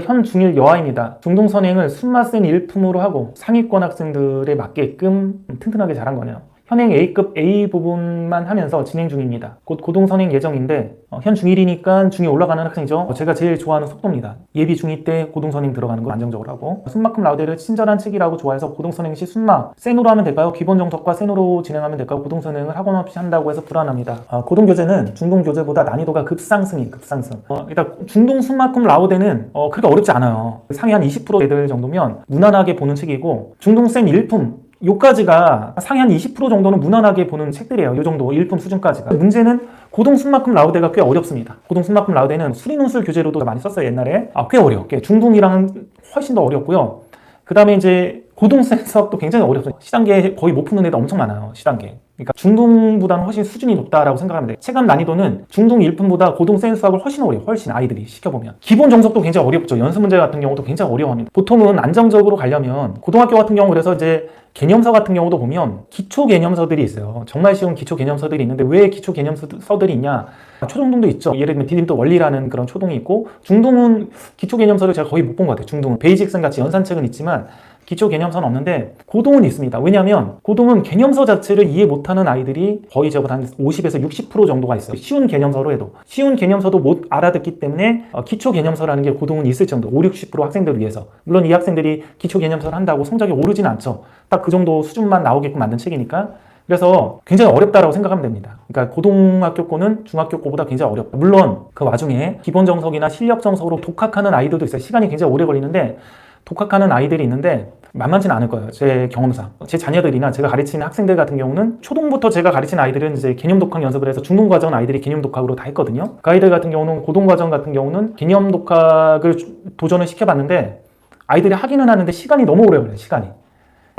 현 중1 여아입니다. 중동 선행을 숨맛 센 일품으로 하고 상위권 학생들에 맞게끔 튼튼하게 잘한 거네요. 현행 A급 A 부분만 하면서 진행 중입니다. 곧 고동 선행 예정인데 어, 현 중1이니까 중2 올라가는 학생이죠. 어, 제가 제일 좋아하는 속도입니다. 예비 중2 때 고동 선행 들어가는 거 안정적으로 하고 숨만큼 라우데를 친절한 책이라고 좋아해서 고동 선행 시 숨마 센으로 하면 될까요? 기본 정석과 센으로 진행하면 될까요? 고동 선행을 학원 없이 한다고 해서 불안합니다. 아, 고동 교재는 중동 교재보다 난이도가 급상승이 급상승. 어, 일단 중동 숨만큼 라우데는 어, 그렇게 어렵지 않아요. 상위 한 20% 애들 정도면 무난하게 보는 책이고 중동 센 일품 요까지가 한20% 정도는 무난하게 보는 책들이에요. 요 정도 일품 수준까지가. 문제는 고동 순만큼 라우데가 꽤 어렵습니다. 고동 순만큼 라우데는 수리논술 교재로도 많이 썼어요 옛날에. 아, 꽤 어려워. 꽤 중동이랑 훨씬 더 어렵고요. 그 다음에 이제 고동 센 수학도 굉장히 어렵어요. 시단계 거의 못 푸는 애들 엄청 많아요. 시단계. 그러니까 중동보다는 훨씬 수준이 높다라고 생각하면 돼요. 체감 난이도는 중동 1품보다 고동 센 수학을 훨씬 어려워. 훨씬 아이들이 시켜보면. 기본 정석도 굉장히 어렵죠. 연습 문제 같은 경우도 굉장히 어려워합니다. 보통은 안정적으로 가려면 고등학교 같은 경우 그래서 이제 개념서 같은 경우도 보면 기초 개념서들이 있어요. 정말 쉬운 기초 개념서들이 있는데 왜 기초 개념서들이 있냐? 초중동도 있죠. 예를 들면 디딤도 원리라는 그런 초동이 있고 중동은 기초 개념서를 제가 거의 못 본 것 같아요. 중동은 베이직슨 같이 연산책은 있지만 기초 개념서는 없는데 고동은 있습니다. 왜냐하면 고동은 개념서 자체를 이해 못하는 아이들이 거의 저보다 한 50에서 60% 정도가 있어요. 쉬운 개념서로 해도 쉬운 개념서도 못 알아듣기 때문에 어, 기초 개념서라는 게 고동은 있을 정도 5, 60% 학생들을 위해서 물론 이 학생들이 기초 개념서를 한다고 성적이 오르진 않죠. 딱 그 정도 수준만 나오게끔 만든 책이니까 그래서 굉장히 어렵다라고 생각하면 됩니다. 그러니까 고등학교 거는 중학교 거보다 굉장히 어렵다. 물론 그 와중에 기본 정석이나 실력 정석으로 독학하는 아이들도 있어요. 시간이 굉장히 오래 걸리는데 독학하는 아이들이 있는데 만만치는 않을 거예요. 제 경험상. 제 자녀들이나 제가 가르치는 학생들 같은 경우는 초동부터 제가 가르치는 아이들은 이제 개념 독학 연습을 해서 중동 과정 아이들이 개념 독학으로 다 했거든요. 그 아이들 같은 경우는 고동 과정 같은 경우는 개념 독학을 도전을 시켜봤는데 아이들이 하기는 하는데 시간이 너무 오래 걸려요. 시간이.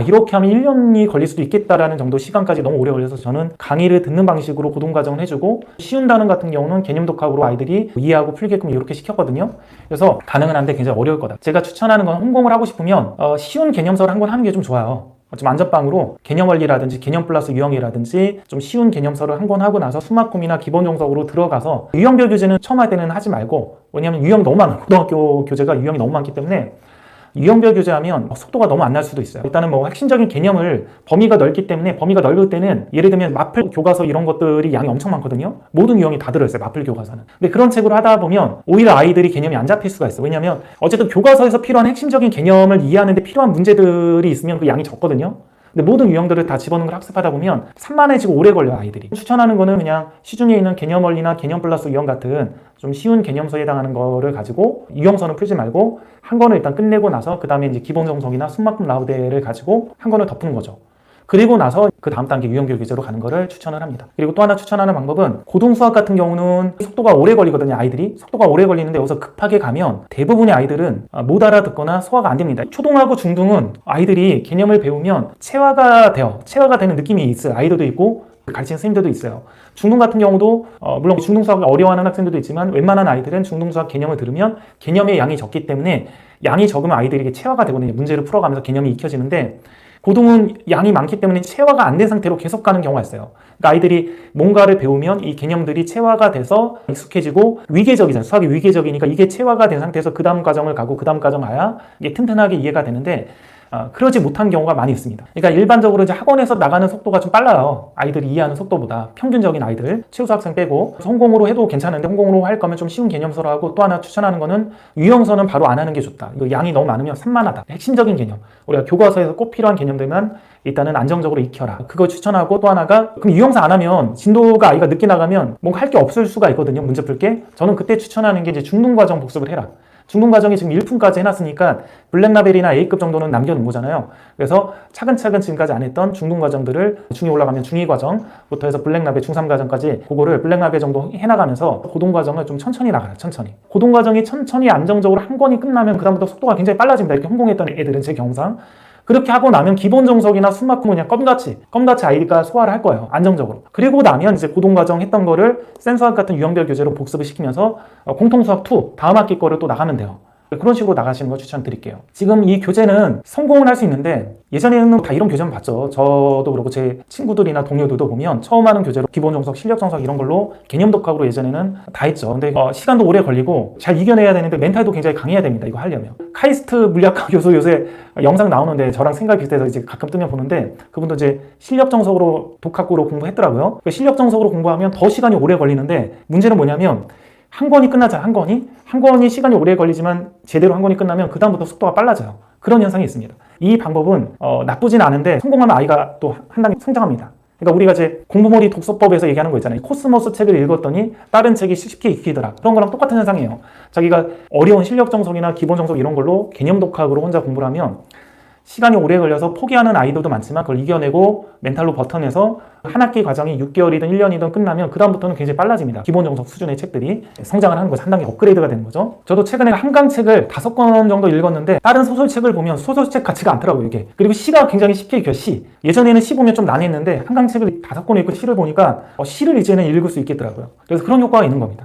이렇게 하면 1년이 걸릴 수도 있겠다라는 정도 시간까지 너무 오래 걸려서 저는 강의를 듣는 방식으로 고동 과정을 해주고 쉬운 단원 같은 경우는 개념 독학으로 아이들이 이해하고 풀게끔 이렇게 시켰거든요. 그래서 가능은 한데 굉장히 어려울 거다. 제가 추천하는 건 홍공을 하고 싶으면 어, 쉬운 개념서를 한 권 하는 게 좀 좋아요. 좀 안전빵으로 개념 원리라든지 개념 플러스 유형이라든지 좀 쉬운 개념서를 한 권 하고 나서 수막꿈이나 기본 정석으로 들어가서 유형별 교재는 처음 할 때는 하지 말고 왜냐하면 유형이 너무 많아요. 고등학교 교재가 유형이 너무 많기 때문에 유형별 교재하면 속도가 너무 안 날 수도 있어요. 일단은 뭐 핵심적인 개념을 범위가 넓기 때문에 범위가 넓을 때는 예를 들면 마플 교과서 이런 것들이 양이 엄청 많거든요. 모든 유형이 다 들어있어요. 마플 교과서는. 근데 그런 책으로 하다 보면 오히려 아이들이 개념이 안 잡힐 수가 있어요. 왜냐하면 어쨌든 교과서에서 필요한 핵심적인 개념을 이해하는데 필요한 문제들이 있으면 그 양이 적거든요. 근데 모든 유형들을 다 집어넣는 걸 학습하다 보면 산만해지고 오래 걸려요, 아이들이. 추천하는 거는 그냥 시중에 있는 개념 원리나 개념 플러스 유형 같은 좀 쉬운 개념서에 해당하는 거를 가지고 유형서는 풀지 말고 한 권을 일단 끝내고 나서 그 다음에 이제 기본 정석이나 숨막품 라우데를 가지고 한 권을 덮는 거죠. 그리고 나서 그 다음 단계 유형별 교재로 가는 거를 추천을 합니다. 그리고 또 하나 추천하는 방법은 고등 수학 같은 경우는 속도가 오래 걸리거든요, 아이들이. 속도가 오래 걸리는데 여기서 급하게 가면 대부분의 아이들은 못 알아듣거나 소화가 안 됩니다. 초등하고 중등은 아이들이 개념을 배우면 체화가 돼요. 체화가 되는 느낌이 있어요. 아이들도 있고 가르치는 선생님들도 있어요. 중등 같은 경우도 어, 물론 중등 수학을 어려워하는 학생들도 있지만 웬만한 아이들은 중등 수학 개념을 들으면 개념의 양이 적기 때문에 양이 적으면 아이들에게 체화가 되거든요. 문제를 풀어가면서 개념이 익혀지는데 고동은 양이 많기 때문에 체화가 안 된 상태로 계속 가는 경우가 있어요. 그러니까 아이들이 뭔가를 배우면 이 개념들이 체화가 돼서 익숙해지고 위계적이잖아요. 수학이 위계적이니까 이게 체화가 된 상태에서 그 다음 과정을 가고 그 다음 과정 가야 이게 튼튼하게 이해가 되는데 어, 그러지 못한 경우가 많이 있습니다. 그러니까 일반적으로 이제 학원에서 나가는 속도가 좀 빨라요. 아이들이 이해하는 속도보다 평균적인 아이들 최우수 학생 빼고 성공으로 해도 괜찮은데 성공으로 할 거면 좀 쉬운 개념서로 하고 또 하나 추천하는 거는 유형서는 바로 안 하는 게 좋다. 이거 양이 너무 많으면 산만하다. 핵심적인 개념. 우리가 교과서에서 꼭 필요한 개념들만 일단은 안정적으로 익혀라. 그거 추천하고 또 하나가 그럼 유형서 안 하면 진도가 아이가 늦게 나가면 뭔가 할 게 없을 수가 있거든요. 문제 풀 게. 저는 그때 추천하는 게 이제 중등 과정 복습을 해라. 중등 과정이 지금 1품까지 해놨으니까 블랙라벨이나 A급 정도는 남겨놓은 거잖아요. 그래서 차근차근 지금까지 안 했던 중등 과정들을 중2 올라가면 중2 과정부터 해서 블랙라벨 중3 과정까지 그거를 블랙라벨 정도 해나가면서 고동 과정을 좀 천천히 나가요. 천천히. 고동 과정이 천천히 안정적으로 한 권이 끝나면 그다음부터 속도가 굉장히 빨라집니다. 이렇게 홍공했던 애들은 제 경우상. 그렇게 하고 나면 기본 정석이나 수만큼 그냥 껌같이 껌같이 아이가 소화를 할 거예요 안정적으로. 그리고 나면 이제 고동 과정 했던 거를 센수학 같은 유형별 교재로 복습을 시키면서 어, 공통 수학 2 다음 학기 거를 또 나가면 돼요 그런 식으로 나가시는 거 추천드릴게요. 지금 이 교재는 성공을 할 수 있는데 예전에는 다 이런 교재만 봤죠. 저도 그렇고 제 친구들이나 동료들도 보면 처음 하는 교재로 기본 정석, 실력 정석 이런 걸로 개념 독학으로 예전에는 다 했죠. 근데 어, 시간도 오래 걸리고 잘 이겨내야 되는데 멘탈도 굉장히 강해야 됩니다. 이거 하려면. 카이스트 물리학과 교수 요새 영상 나오는데 저랑 생각이 비슷해서 이제 가끔 뜨면 보는데 그분도 이제 실력 정석으로 독학으로 공부했더라고요. 그 실력 정석으로 공부하면 더 시간이 오래 걸리는데 문제는 뭐냐면 한 권이 끝나잖아요. 한 권이. 한 권이 시간이 오래 걸리지만 제대로 한 권이 끝나면 그 다음부터 속도가 빨라져요. 그런 현상이 있습니다. 이 방법은 어, 나쁘진 않은데 성공하면 아이가 또 한 단계 성장합니다. 그러니까 우리가 이제 공부머리 독서법에서 얘기하는 거 있잖아요. 코스모스 책을 읽었더니 다른 책이 쉽게 익히더라. 그런 거랑 똑같은 현상이에요. 자기가 어려운 실력 정석이나 기본 정석 이런 걸로 개념 독학으로 혼자 공부를 하면 시간이 오래 걸려서 포기하는 아이들도 많지만 그걸 이겨내고 멘탈로 버텨내서 한 학기 과정이 6개월이든 1년이든 끝나면 그다음부터는 굉장히 빨라집니다. 기본 정석 수준의 책들이 성장을 하는 거죠. 한 단계 업그레이드가 되는 거죠. 저도 최근에 한강 책을 다섯 권 정도 읽었는데 다른 소설책을 보면 소설책 같지가 않더라고요, 이게. 그리고 시가 굉장히 쉽게 읽혀요, 시. 예전에는 시 보면 좀 난해했는데 한강 책을 다섯 권 읽고 시를 보니까 어, 시를 이제는 읽을 수 있겠더라고요. 그래서 그런 효과가 있는 겁니다.